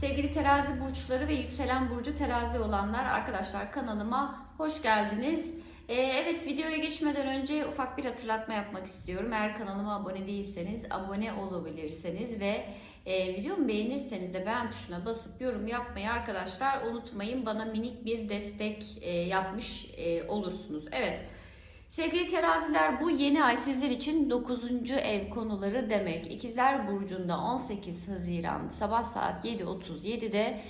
Sevgili terazi burçları ve yükselen burcu terazi olanlar arkadaşlar kanalıma hoş geldiniz. Ee, evet videoya geçmeden önce ufak bir hatırlatma yapmak istiyorum. Eğer kanalıma abone değilseniz abone olabilirseniz ve e, videomu beğenirseniz de beğen tuşuna basıp yorum yapmayı arkadaşlar unutmayın. Bana minik bir destek e, yapmış e, olursunuz. Evet. Sevgili teraziler bu yeni ay sizler için 9. ev konuları demek. İkizler Burcu'nda 18 Haziran sabah saat 7.37'de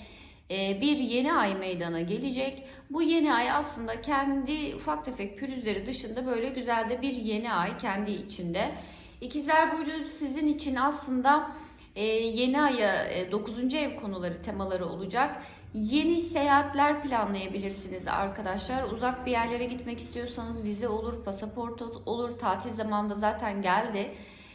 e, bir yeni ay meydana gelecek. Bu yeni ay aslında kendi ufak tefek pürüzleri dışında böyle güzel de bir yeni ay kendi içinde. İkizler Burcu sizin için aslında e, yeni aya 9. ev konuları temaları olacak. Yeni seyahatler planlayabilirsiniz arkadaşlar. Uzak bir yerlere gitmek istiyorsanız vize olur, pasaport olur. Tatil zamanında zaten geldi.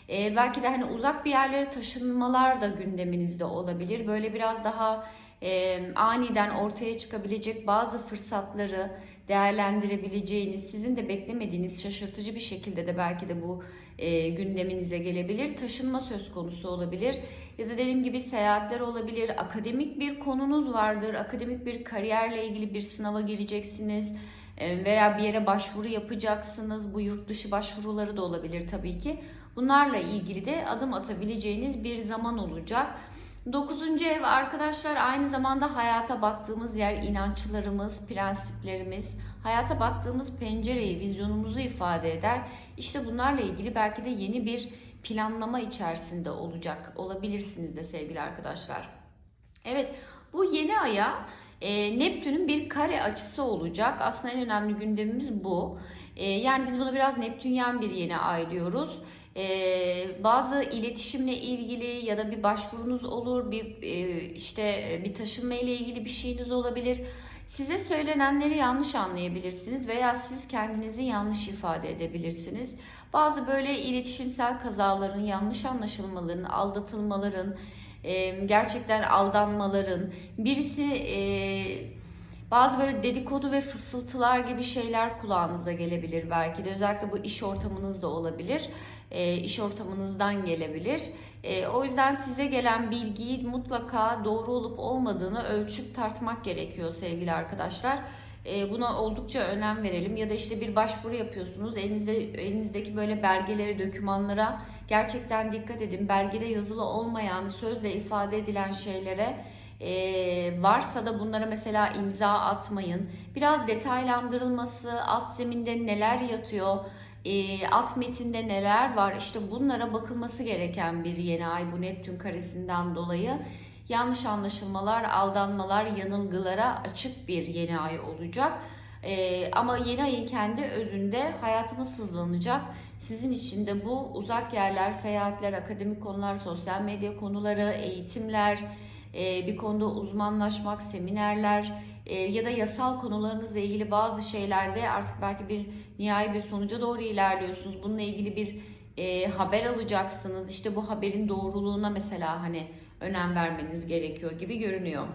Ee, belki de hani uzak bir yerlere taşınmalar da gündeminizde olabilir. Böyle biraz daha e, aniden ortaya çıkabilecek bazı fırsatları değerlendirebileceğiniz, sizin de beklemediğiniz şaşırtıcı bir şekilde de belki de bu e, gündeminize gelebilir. Taşınma söz konusu olabilir. Ya da dediğim gibi seyahatler olabilir. Akademik bir konunuz vardır. Akademik bir kariyerle ilgili bir sınava gireceksiniz. E, veya bir yere başvuru yapacaksınız. Bu yurt dışı başvuruları da olabilir tabii ki. Bunlarla ilgili de adım atabileceğiniz bir zaman olacak. Dokuzuncu ev arkadaşlar aynı zamanda hayata baktığımız yer inançlarımız, prensiplerimiz, hayata baktığımız pencereyi, vizyonumuzu ifade eder. İşte bunlarla ilgili belki de yeni bir planlama içerisinde olacak olabilirsiniz de sevgili arkadaşlar. Evet bu yeni aya e, Neptün'ün bir kare açısı olacak. Aslında en önemli gündemimiz bu. E, yani biz bunu biraz Neptünyen bir yeni ay diyoruz. Ee, bazı iletişimle ilgili ya da bir başvurunuz olur, bir e, işte bir taşınma ile ilgili bir şeyiniz olabilir. Size söylenenleri yanlış anlayabilirsiniz veya siz kendinizi yanlış ifade edebilirsiniz. Bazı böyle iletişimsel kazaların, yanlış anlaşılmaların, aldatılmaların, e, gerçekten aldanmaların, birisi e, bazı böyle dedikodu ve fısıltılar gibi şeyler kulağınıza gelebilir belki de. Özellikle bu iş ortamınızda olabilir e, iş ortamınızdan gelebilir. E, o yüzden size gelen bilgiyi mutlaka doğru olup olmadığını ölçüp tartmak gerekiyor sevgili arkadaşlar. E, buna oldukça önem verelim. Ya da işte bir başvuru yapıyorsunuz. Elinizde elinizdeki böyle belgelere, dokümanlara gerçekten dikkat edin. Belgede yazılı olmayan, sözle ifade edilen şeylere e, varsa da bunlara mesela imza atmayın. Biraz detaylandırılması, alt zeminde neler yatıyor, e, alt metinde neler var işte bunlara bakılması gereken bir yeni ay bu Neptün karesinden dolayı yanlış anlaşılmalar, aldanmalar, yanılgılara açık bir yeni ay olacak. E, ama yeni ayın kendi özünde hayatınız hızlanacak. Sizin için de bu uzak yerler, seyahatler, akademik konular, sosyal medya konuları, eğitimler, e, bir konuda uzmanlaşmak, seminerler, e, ya da yasal konularınızla ilgili bazı şeylerde artık belki bir nihai bir sonuca doğru ilerliyorsunuz. Bununla ilgili bir e, haber alacaksınız. İşte bu haberin doğruluğuna mesela hani önem vermeniz gerekiyor gibi görünüyor.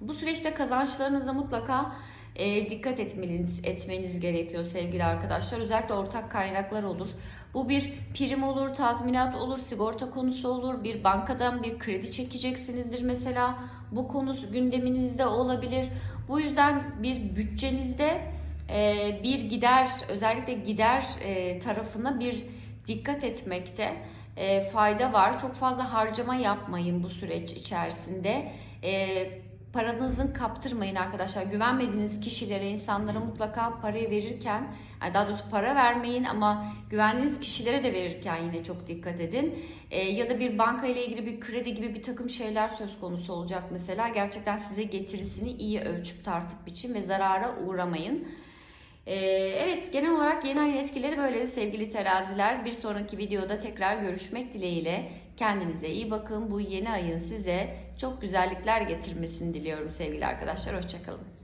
Bu süreçte kazançlarınıza mutlaka e, dikkat etmeniz, etmeniz gerekiyor sevgili arkadaşlar. Özellikle ortak kaynaklar olur. Bu bir prim olur, tazminat olur, sigorta konusu olur, bir bankadan bir kredi çekeceksinizdir mesela. Bu konu gündeminizde olabilir. Bu yüzden bir bütçenizde e, bir gider, özellikle gider e, tarafına bir dikkat etmekte e, fayda var. Çok fazla harcama yapmayın bu süreç içerisinde. Paranızın kaptırmayın arkadaşlar. Güvenmediğiniz kişilere, insanlara mutlaka parayı verirken, yani daha doğrusu para vermeyin ama güvendiğiniz kişilere de verirken yine çok dikkat edin. E, ya da bir banka ile ilgili bir kredi gibi bir takım şeyler söz konusu olacak mesela. Gerçekten size getirisini iyi ölçüp tartıp biçin ve zarara uğramayın. Ee, evet genel olarak yeni ayın etkileri böyle sevgili teraziler. Bir sonraki videoda tekrar görüşmek dileğiyle. Kendinize iyi bakın. Bu yeni ayın size çok güzellikler getirmesini diliyorum sevgili arkadaşlar. Hoşçakalın.